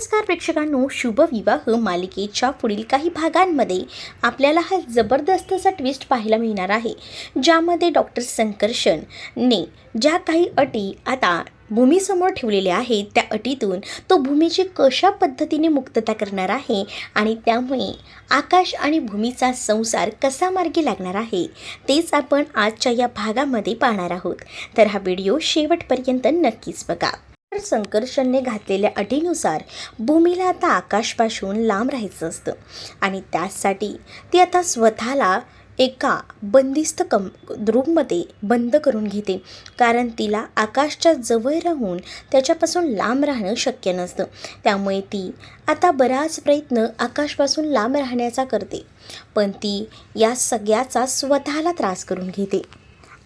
नमस्कार प्रेक्षकांनो शुभविवाह मालिकेच्या पुढील काही भागांमध्ये आपल्याला हा जबरदस्त असा ट्विस्ट पाहायला मिळणार आहे ज्यामध्ये डॉक्टर संकर्षणने ज्या काही अटी आता भूमीसमोर ठेवलेल्या आहेत त्या अटीतून तो भूमीची कशा पद्धतीने मुक्तता करणार आहे आणि त्यामुळे आकाश आणि भूमीचा संसार कसा मार्गी लागणार आहे तेच आपण आजच्या या भागामध्ये पाहणार आहोत. तर हा व्हिडिओ शेवटपर्यंत नक्कीच बघा. तर संकर्षणने घातलेल्या अटीनुसार भूमीला आता आकाशपासून लांब राहायचं असतं. आणि त्यासाठी ती आता स्वतःला एका बंदिस्त कम रूममध्ये बंद करून घेते. कारण तिला आकाशच्या जवळ राहून त्याच्यापासून लांब राहणं शक्य नसतं. त्यामुळे ती आता बराच प्रयत्न आकाशपासून लांब राहण्याचा करते. पण ती या सगळ्याचा स्वतःला त्रास करून घेते.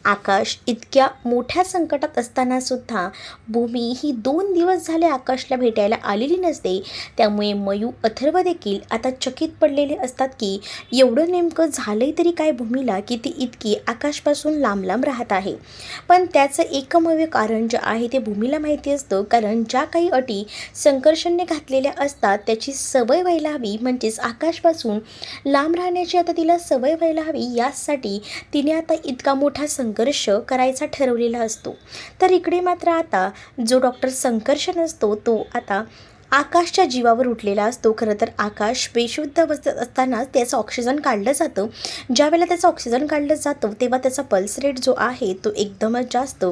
आकाश इतक्या मोठ्या संकटात असताना सुद्धा भूमी ही दोन दिवस झाले आकाशला भेटायला आलेली नसते. त्यामुळे मयू अथर्व देखील आता चकित पडलेले असतात की एवढं नेमकं झालंय तरी काय भूमीला की ती इतकी आकाशपासून लांब लांब राहत आहे. पण त्याचं एकमेव कारण जे आहे ते भूमीला माहिती असतं. कारण ज्या काही अटी संकर्षणने घातलेल्या असतात त्याची सवय व्हायला हवी. म्हणजेच आकाशपासून लांब राहण्याची आता तिला सवय व्हायला हवी. यासाठी तिने आता इतका मोठा संघर्ष करायचा ठरवलेला असतो. तर इकडे मात्र आता जो डॉक्टर संघर्ष नसतो तो आता आकाशच्या जीवावर उठलेला असतो. खरं तर आकाश बेशुद्ध अवस्थेत असतानाच त्याचं ऑक्सिजन काढलं जातं. ज्यावेळेला त्याचं ऑक्सिजन काढलं जातं तेव्हा त्याचा पल्स रेट जो आहे तो एकदमच जास्त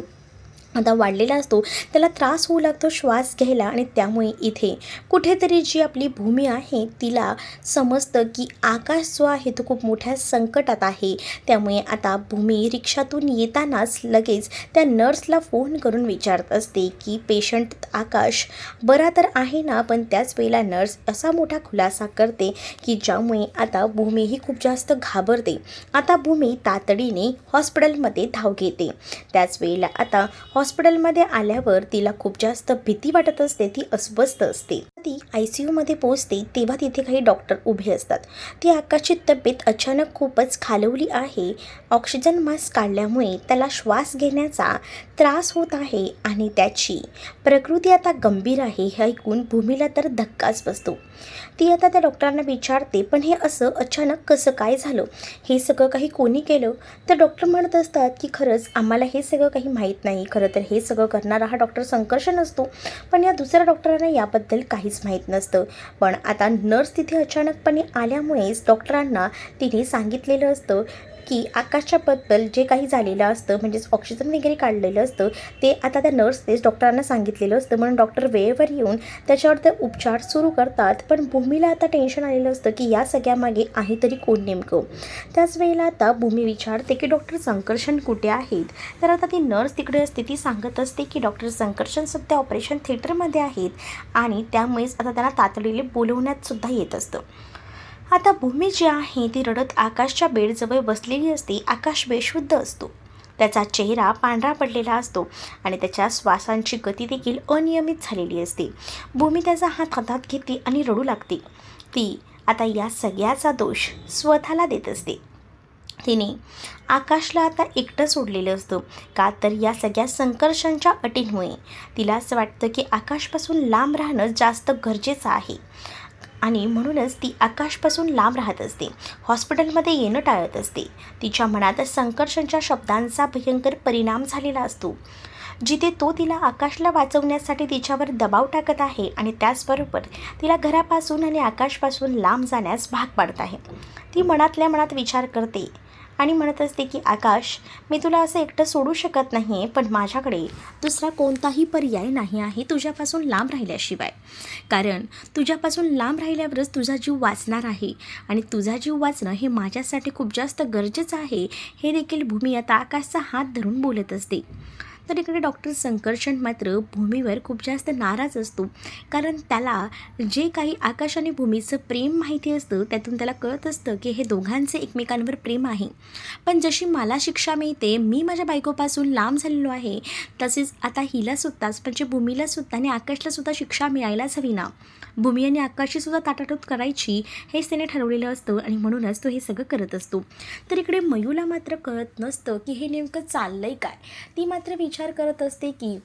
आता वाढलेला असतो त्याला त्रास होऊ लागतो श्वास घ्यायला आणि त्यामुळे इथे कुठेतरी जी आपली भूमी आहे तिला समजतं की आकाश जो आहे तो खूप मोठ्या संकटात आहे. त्यामुळे आता भूमी रिक्षातून येतानाच लगेच त्या नर्सला फोन करून विचारत असते की पेशंट आकाश बरा तर आहे ना पण त्याच वेळेला नर्स असा मोठा खुलासा करते की ज्यामुळे आता भूमी ही खूप जास्त घाबरते. आता भूमी तातडीने हॉस्पिटलमध्ये धाव घेते. त्याच वेळेला आता हॉस्पिटलमध्ये आल्यावर तिला खूप जास्त भीती वाटत असते ती अस्वस्थ असते. ती आय सी यूमध्ये पोहोचते तेव्हा तिथे काही डॉक्टर उभे असतात. ती आकाशची तब्येत अचानक खूपच खालवली आहे. ऑक्सिजन मास्क काढल्यामुळे त्याला श्वास घेण्याचा त्रास होत आहे आणि त्याची प्रकृती आता गंभीर आहे हे ऐकून भूमीला तर धक्काच बसतो. ती आता त्या डॉक्टरांना विचारते पण हे असं अचानक कसं काय झालं? हे सगळं काही कोणी केलं? तर डॉक्टर म्हणत असतात की खरंच आम्हाला हे सगळं काही माहीत नाही. खरं तर हे सगळं करणारा हा डॉक्टर संकर्षण असतो. पण या दुसऱ्या डॉक्टरांना याबद्दल काहीच माहीत नसतं. पण आता नर्स तिथे अचानकपणे आल्यामुळेच डॉक्टरांना तिने सांगितलेलं असतं की आकाशाबद्दल जे काही झालेलं असतं म्हणजेच ऑक्सिजन वगैरे काढलेलं असतं ते आता त्या नर्सनेच डॉक्टरांना सांगितलेलं असतं. म्हणून डॉक्टर वेळेवर येऊन त्याच्यावर ते उपचार सुरू करतात. पण भूमीला आता टेन्शन आलेलं असतं की या सगळ्यामागे आहे तरी कोण नेमकं? त्याच वेळेला आता भूमी विचारते की डॉक्टर संकर्षण कुठे आहेत? तर आता ती नर्स तिकडे असते. ती सांगत असते की डॉक्टर संकर्षण सध्या ऑपरेशन थिएटरमध्ये आहेत आणि त्यामुळेच आता त्यांना तातडीने बोलवण्यात सुद्धा येत असतं. आता भूमी जी आहे ती रडत आकाशच्या बेडजवळ बसलेली असते. आकाश बेशुद्ध असतो. त्याचा चेहरा पांढरा पडलेला असतो आणि त्याच्या श्वासांची गती देखील अनियमित झालेली असते. भूमी त्याचा हात हातात घेते आणि रडू लागते. ती आता या सगळ्याचा दोष स्वतःला देत असते. तिने आकाशला आता एकटं सोडलेलं असतं. का तर या सगळ्या संकर्षांच्या अटींमुळे. तिला असं वाटतं की आकाशपासून लांब राहणं जास्त गरजेचं आहे. आणि म्हणूनच ती आकाशपासून लांब राहत असते. हॉस्पिटलमध्ये येणं टाळत असते. तिच्या मनात संकर्षणच्या शब्दांचा भयंकर परिणाम झालेला असतो. जिथे तो तिला आकाशला वाचवण्यासाठी तिच्यावर दबाव टाकत आहे आणि त्याचबरोबर तिला घरापासून आणि आकाशपासून लांब जाण्यास भाग पाडत आहे. ती मनातल्या मनात विचार करते आणि म्हणत असते की आकाश मी तुला असं एकटं सोडू शकत नाही आहे पण माझ्याकडे दुसरा कोणताही पर्याय नाही आहे तुझ्यापासून लांब राहिल्याशिवाय. कारण तुझ्यापासून लांब राहिल्यावरच तुझा जीव वाचणार आहे आणि तुझा जीव वाचणं हे माझ्यासाठी खूप जास्त गरजेचं आहे हे देखील भूमी आता आकाशचा हात धरून बोलत असते. तर इकडे डॉक्टर संकर्षण मात्र भूमीवर खूप जास्त नाराज असतो. कारण त्याला जे काही आकाश आणि भूमीचं प्रेम माहिती असतं त्यातून त्याला कळत असतं की हे दोघांचे एकमेकांवर प्रेम आहे. पण जशी मला शिक्षा मिळते मी माझ्या बायकोपासून लांब झालेलो आहे तसेच आता हिलासुद्धाच म्हणजे भूमीलासुद्धा आणि आकाशलासुद्धा शिक्षा मिळायलाच हवी ना. भूमी आणि आकाशची ताटाटूट करायची हेच त्याने ठरवलेलं असतं आणि म्हणूनच तो हे सगळं करत असतो. तर इकडे मयूला मात्र कळत नसतं की हे नेमकं चाललंय काय? ती मात्र विचार करत असते की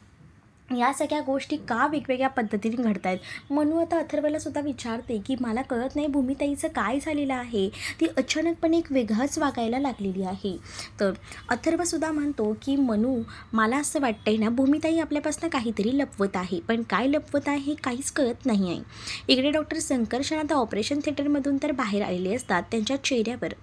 या सगळ्या गोष्टी का वेगवेगळ्या पद्धतीने घडत आहेत मनू आता अथर्वला सुद्धा विचारते की मला कळत नाही भूमिताईचं काय झालेलं आहे. ती अचानकपणे एक वेगळाच वागायला लागलेली आहे. तर अथर्वसुद्धा म्हणतो की मनू मला असं वाटतंय ना भूमिताई आपल्यापासून काहीतरी लपवत आहे. पण काय लपवत आहे हे काहीच कळत नाही आहे इकडे डॉक्टर संकर्षण आता ऑपरेशन थिएटरमधून तर बाहेर आलेले असतात त्यांच्या चेहऱ्यावर.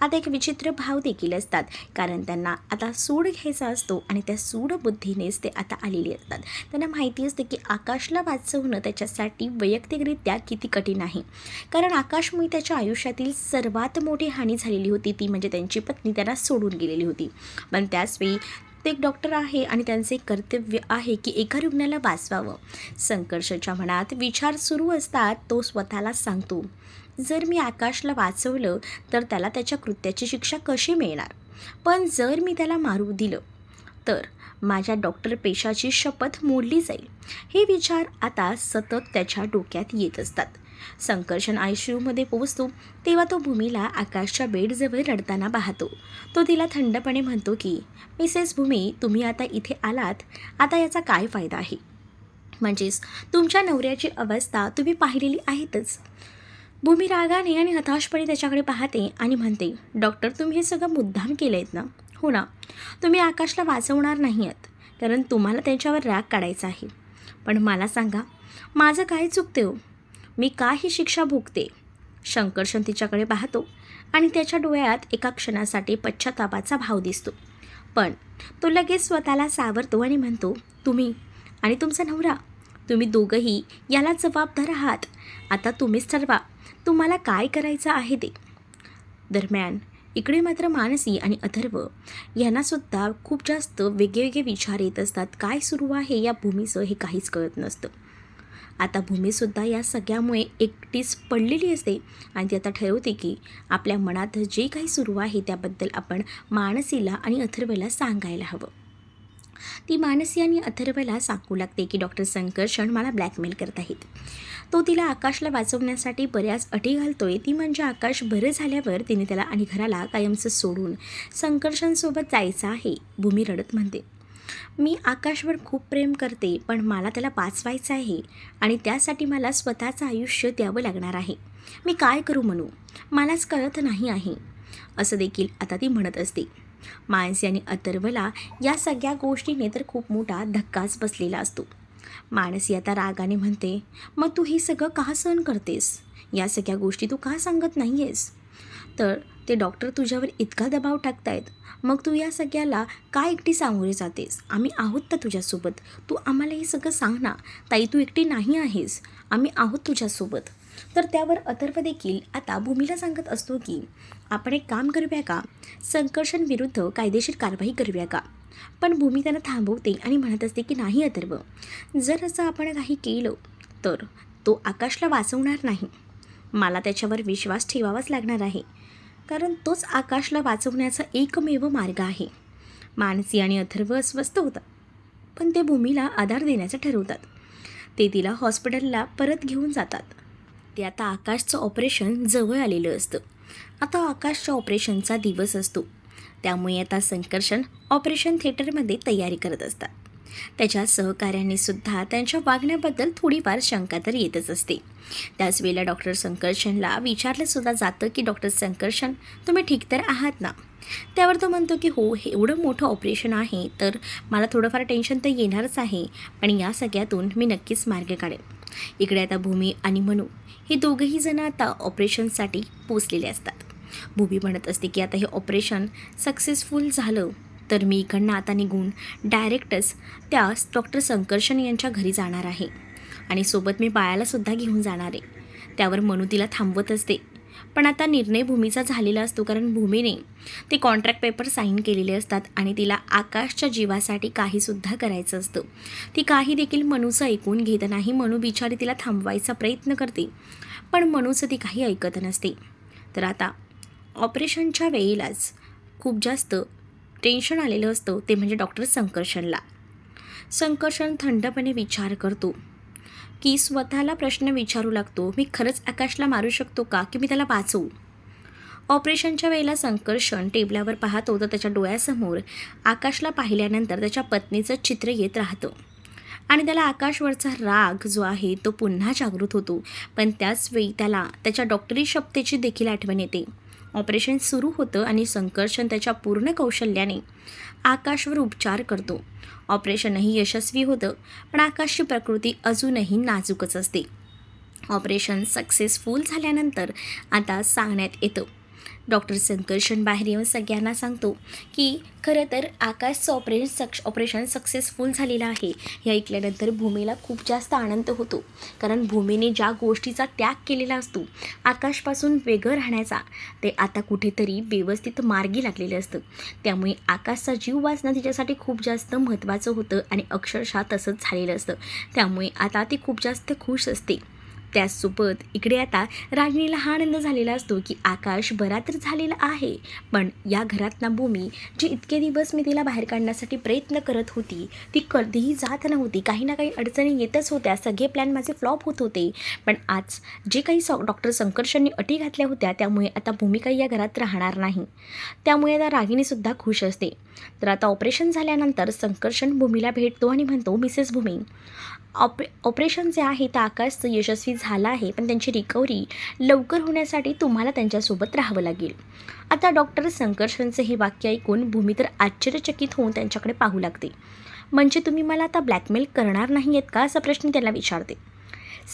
आता एक विचित्र भाव देखील असतात. कारण त्यांना आता सूड घ्यायचा असतो आणि त्या सूड बुद्धीनेच ते आता आलेले असतात. त्यांना माहिती असते की आकाशला वाचवणं त्याच्यासाठी वैयक्तिकरित्या किती कठीण आहे. कारण आकाशमुळे त्याच्या आयुष्यातील सर्वात मोठी हानी झालेली होती ती म्हणजे त्यांची पत्नी त्यांना सोडून गेलेली होती. पण त्याचवेळी ते एक डॉक्टर आहे आणि त्यांचे कर्तव्य आहे की एका रुग्णाला वाचवावं. संकर्षच्या मनात विचार सुरू असतात तो स्वतःला सांगतो जर मी आकाशला वाचवलं तर त्याला त्याच्या कृत्याची शिक्षा कशी मिळणार? पण जर मी त्याला मारू दिलं तर माझ्या डॉक्टर पेशाची शपथ मोडली जाईल. हे विचार आता सतत त्याच्या डोक्यात येत असतात. संकर्षण आय सी यूमध्ये पोहोचतो तेव्हा तो भूमीला आकाशच्या बेडजवळ रडताना पाहतो. तो तिला थंडपणे म्हणतो की मिसेस भूमी तुम्ही आता इथे आलात. आता याचा काय फायदा आहे? म्हणजेच तुमच्या नवऱ्याची अवस्था तुम्ही पाहिलेली आहेतच. भूमी रागाने आणि हताशपणे त्याच्याकडे पाहते आणि म्हणते डॉक्टर तुम्ही हे सगळं मुद्दाम केलं आहेत ना? हो ना. तुम्ही आकाशला वाचवणार नाही आहात कारण तुम्हाला त्यांच्यावर राग काढायचा आहे. पण मला सांगा माझं काय चुकते हो? मी का ही शिक्षा भोगते? शंकरशन तिच्याकडे पाहतो आणि त्याच्या डोळ्यात एका क्षणासाठी पश्चातापाचा भाव दिसतो. पण तो लगेच स्वतःला सावरतो आणि म्हणतो तुम्ही आणि तुमचा नवरा तुम्ही दोघंही याला जबाबदार आहात. आता तुम्हीच ठरवा तुम्हाला काय करायचं आहे ते. दरम्यान इकडे मात्र मानसी आणि अथर्व यांनासुद्धा खूप जास्त वेगवेगळे विचार येत असतात. काय सुरू आहे या भूमीचं हे काहीच कळत नसतं. आता भूमीसुद्धा या सगळ्यामुळे एकटीच पडलेली असते आणि ती आता ठरवते की आपल्या मनात जे काही सुरू आहे त्याबद्दल आपण मानसीला आणि अथर्वला सांगायला हवं. ती मानसी आणि अथर्वला सांगू लागते की डॉक्टर संकर्षण मला ब्लॅकमेल करत आहेत. तो तिला आकाशला वाचवण्यासाठी बऱ्याच अटी घालतोय. ती म्हणजे आकाश बरं झाल्यावर तिने त्याला आणि घराला कायमचं सोडून संकर्षणसोबत जायचं आहे भूमी रडत म्हणते. मी आकाशवर खूप प्रेम करते पण मला त्याला वाचवायचं आहे आणि त्यासाठी मला स्वतःचं आयुष्य द्यावं लागणार आहे. मी काय करू म्हणू? मलाच कळत नाही आहे. असं देखील आता ती म्हणत असते. मानसी आणि अथर्वला या सगळ्या गोष्टीने तर खूप मोठा धक्काच बसलेला असतो. मानसी आता रागाने म्हणते मग तू हे सगळं का सहन करतेस? या सगळ्या गोष्टी तू का सांगत नाही आहेस तर ते डॉक्टर तुझ्यावर इतका दबाव टाकतायत मग तू या सगळ्याला का एकटी सामोरे जातेस? आम्ही आहोत तर तुझ्यासोबत? तू आम्हाला हे सगळं सांग ना. ताई तू एकटी नाही आहेस. आम्ही आहोत तुझ्यासोबत. तर त्यावर अथर्व देखील आता भूमीला सांगत असतो की आपण एक काम करूया का? संकर्षणविरुद्ध कायदेशीर कारवाई करूया का? पण भूमी त्यांना थांबवते आणि म्हणत असते की नाही अथर्व. जर असं आपण काही केलं तर तो आकाशला वाचवणार नाही. मला त्याच्यावर विश्वास ठेवावाच लागणार आहे. कारण तोच आकाशला वाचवण्याचा एकमेव मार्ग आहे. मानसी आणि अथर्व अस्वस्थ होतात. पण ते भूमीला आधार देण्याचं ठरवतात. ते तिला हॉस्पिटलला परत घेऊन जातात. ते आता आकाशचं ऑपरेशन जवळ आलेलं असतं. आता आकाशच्या ऑपरेशनचा दिवस असतो. त्यामुळे आता संकर्षण ऑपरेशन थिएटरमध्ये तयारी करत असतात. त्याच्या सहकाऱ्यांनी सुद्धा त्यांच्या वागण्याबद्दल थोडीफार शंका तर येतच असते. त्याच वेळेला डॉक्टर संकर्षणला विचारलंसुद्धा जातं की डॉक्टर संकर्षण तुम्ही ठीक तर आहात ना? त्यावर तो म्हणतो की हो हे एवढं मोठं ऑपरेशन आहे तर मला थोडंफार टेन्शन तर येणारच आहे पण या सगळ्यातून मी नक्कीच मार्ग काढेन. इकडे आता भूमी आणि मनू हे दोघंही जण आता ऑपरेशनसाठी पोचलेले असतात. भूमी म्हणत असते की आता हे ऑपरेशन सक्सेसफुल झालं तर मी इकडनं आता निघून डायरेक्टच त्या डॉक्टर संकर्षण यांच्या घरी जाणार आहे. आणि सोबत मी बाळालासुद्धा घेऊन जाणार आहे. त्यावर मनू तिला थांबवत असते पण आता निर्णय भूमीचा झालेला असतो कारण भूमीने ते कॉन्ट्रॅक्ट पेपर साईन केलेले असतात आणि तिला आकाशच्या जीवासाठी काहीसुद्धा करायचं असतं. ती काही देखील मनूचं ऐकून घेत नाही. मनू बिचारी तिला थांबवायचा प्रयत्न करते पण मनूचं ती काही ऐकत नसते. तर आता ऑपरेशनच्या वेळेलाच खूप जास्त टेन्शन आलेलं असतं ते म्हणजे डॉक्टर संकर्षणला. संकर्षण थंडपणे विचार करतो. की स्वतःला प्रश्न विचारू लागतो मी खरंच आकाशला मारू शकतो का की मी त्याला वाचवू? ऑपरेशनच्या वेळेला संकर्षण टेबलावर पाहतो तर त्याच्या डोळ्यासमोर आकाशला पाहिल्यानंतर त्याच्या पत्नीचं चित्र येत राहतं. आणि त्याला आकाशवरचा राग जो आहे तो पुन्हा जागृत होतो. पण त्याच वेळी त्याला त्याच्या डॉक्टरी शब्देची देखील आठवण येते. ऑपरेशन सुरू होतं आणि संकर्षण त्याच्या पूर्ण कौशल्याने आकाशवर उपचार करतो. ऑपरेशनही यशस्वी होतं पण आकाशची प्रकृती अजूनही नाजूकच असते. ऑपरेशन सक्सेसफुल झाल्यानंतर आता सांगण्यात येतं डॉक्टर संकर्षण बाहेर येऊन सगळ्यांना सांगतो की खरं तर आकाशचं ऑपरेशन सक्ष ऑपरेशन सक्सेसफुल झालेलं आहे. हे ऐकल्यानंतर भूमीला खूप जास्त आनंद होतो. कारण भूमीने ज्या गोष्टीचा त्याग केलेला असतो आकाशपासून वेगळं राहण्याचा ते आता कुठेतरी व्यवस्थित मार्गी लागलेलं असतं. त्यामुळे आकाशचा जीव वाचणं तिच्यासाठी खूप जास्त महत्त्वाचं होतं आणि अक्षरशः तसंच झालेलं असतं. त्यामुळे आता ती खूप जास्त खुश असते. त्याचसोबत इकडे आता रागिणीला हा आनंद झालेला असतो की आकाश बरा तर झालेला आहे. पण या घरात ना भूमी जी इतके दिवस मी तिला बाहेर काढण्यासाठी प्रयत्न करत होती ती कधीही जात नव्हती. काही ना काही अडचणी येतच होत्या. सगळे प्लॅन माझे फ्लॉप होत होते. पण आज जे काही सॉ डॉक्टर संकर्षांनी अटी घातल्या होत्या त्यामुळे आता भूमी काही या घरात राहणार नाही. त्यामुळे आता रागिणीसुद्धा खुश असते. तर आता ऑपरेशन झाल्यानंतर संकर्षण भूमीला भेटतो आणि म्हणतो मिसेस भूमी ऑपरे ऑपरेशन जे आहे ते आकाशचं यशस्वी झाला आहे पण त्यांची रिकव्हरी लवकर होण्यासाठी तुम्हाला त्यांच्यासोबत राहावं लागेल. आता डॉक्टर संकर्षणचं हे वाक्य ऐकून भूमी तर आश्चर्यचकित होऊन त्यांच्याकडे पाहू लागते. म्हणजे तुम्ही मला आता ब्लॅकमेल करणार नाही आहेत का? असा प्रश्न त्याला विचारते.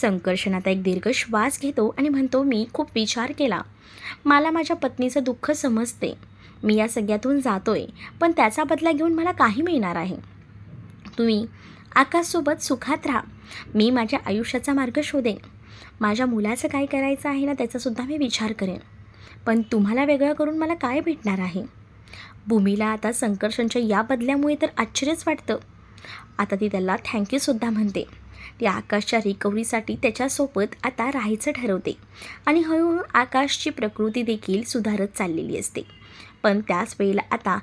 संकर्षण आता एक दीर्घ श्वास घेतो आणि म्हणतो मी खूप विचार केला. मला माझ्या पत्नीचं दुःख समजते. मी या सगळ्यातून जातोय पण त्याचा बदला घेऊन मला काही मिळणार आहे. तुम्ही आकाशसोबत सुखात राहा. मी माझ्या आयुष्याचा मार्ग शोधेन. माझ्या मुलाचं काय करायचं आहे ना त्याचासुद्धा मी विचार करेन. पण तुम्हाला वेगळं करून मला काय भेटणार आहे? भूमीला आता संकर्षणच्या या बदल्यामुळे तर आश्चर्यच वाटतं. आता ती त्याला थँक्यूसुद्धा म्हणते. ती आकाशच्या रिकव्हरीसाठी त्याच्यासोबत आता राहायचं ठरवते. आणि हळूहळू आकाशची प्रकृती देखील सुधारत चाललेली असते. पण त्याच वेळेला आता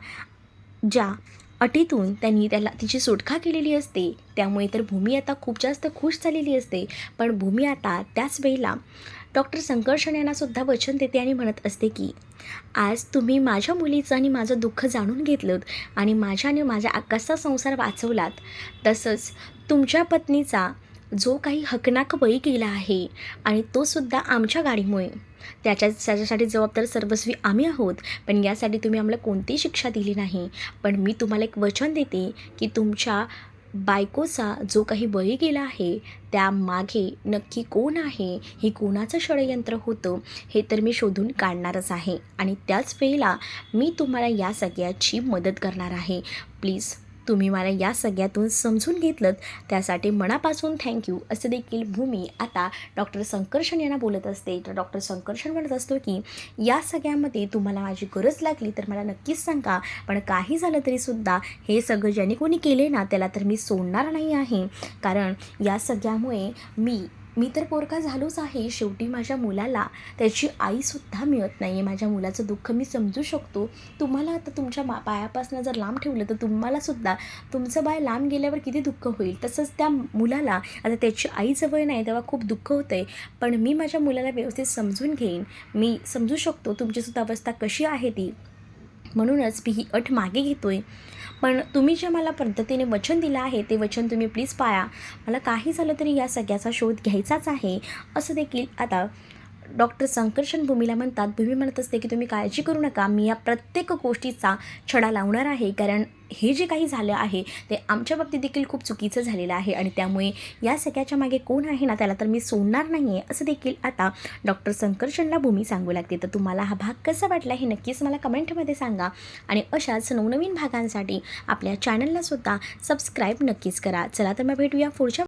ज्या अटीतून त्यांनी त्याला तिची सुटका केलेली असते. त्यामुळे तर भूमी आता खूप जास्त खुश झालेली असते. पण भूमी आता त्याच वेळेला डॉक्टर संकर्षण यांनासुद्धा वचन देते आणि म्हणत असते की आज तुम्ही माझ्या मुलीचं आणि माझं दुःख जाणून घेतलं आणि माझ्या आणि माझ्या आकाशचा संसार वाचवलात. तसंच तुमच्या पत्नीचा जो काही हकनाक बळी केला आहे आणि तो सुद्धा आमच्या गाडीमुळे. त्याच्या त्याच्यासाठी जबाबदार सर्वस्वी आम्ही आहोत पण यासाठी तुम्ही आम्हाला कोणतीही शिक्षा दिली नाही. पण मी तुम्हाला एक वचन देते की तुमच्या बायकोचा जो काही बळी गेला आहे त्यामागे नक्की कोण आहे हे कोणाचं षडयंत्र होतं हे तर मी शोधून काढणारच आहे. आणि त्याच वेळेला मी तुम्हाला या सगळ्याची मदत करणार आहे. प्लीज तुम्ही मला या सगळ्यातून समजून घेतलं त्यासाठी मनापासून थँक्यू असं देखील भूमी आता डॉक्टर संकर्षण यांना बोलत असते. तर डॉक्टर संकर्षण म्हणत असतो की या सगळ्यामध्ये तुम्हाला माझी गरज लागली तर मला नक्कीच सांगा. पण काही झालं तरीसुद्धा हे सगळं ज्याने कोणी केले ना त्याला तर मी सोडणार नाही आहे. कारण या सगळ्यामुळे मी मी तर पोरका झालोच आहे. शेवटी माझ्या मुलाला त्याची आईसुद्धा मिळत नाही आहे माझ्या मुलाचं दुःख मी समजू शकतो. तुम्हाला आता तुमच्या मा पायापासून जर लांब ठेवलं तर तुम्हालासुद्धा तुमचं बाय लांब गेल्यावर किती दुःख होईल? तसंच त्या मुलाला आता त्याची आई जवळ नाही तेव्हा खूप दुःख होतं आहे पण मी माझ्या मुलाला व्यवस्थित समजून घेईन. मी समजू शकतो तुमचीसुद्धा अवस्था कशी आहे ती. म्हणूनच मी ही अट मागे घेतो आहे पण तुम्ही जे मला पद्धतीने वचन दिलं आहे ते वचन तुम्ही प्लीज पाळा. मला काही झालं तरी या सगळ्याचा शोध घ्यायचाच आहे असं देखील आता डॉक्टर संकर्षण भूमीला म्हणतात भूमी म्हणत असते की तुम्ही काळजी करू नका. मी या प्रत्येक गोष्टीचा छडा लावणार आहे. कारण हे जे काही झालं आहे ते आमच्या बाबतीत देखील खूप चुकीचं झालेलं आहे. आणि त्यामुळे या सगळ्याच्या मागे कोण आहे ना त्याला तर मी सोडणार नाही आहे असं देखील आता डॉक्टर संकर्षणला भूमी सांगू लागते. तर तुम्हाला हा भाग कसा वाटला हे नक्कीच मला कमेंटमध्ये सांगा. आणि अशाच नवनवीन भागांसाठी आपल्या चॅनललासुद्धा सबस्क्राईब नक्कीच करा. चला तर मग भेटूया पुढच्या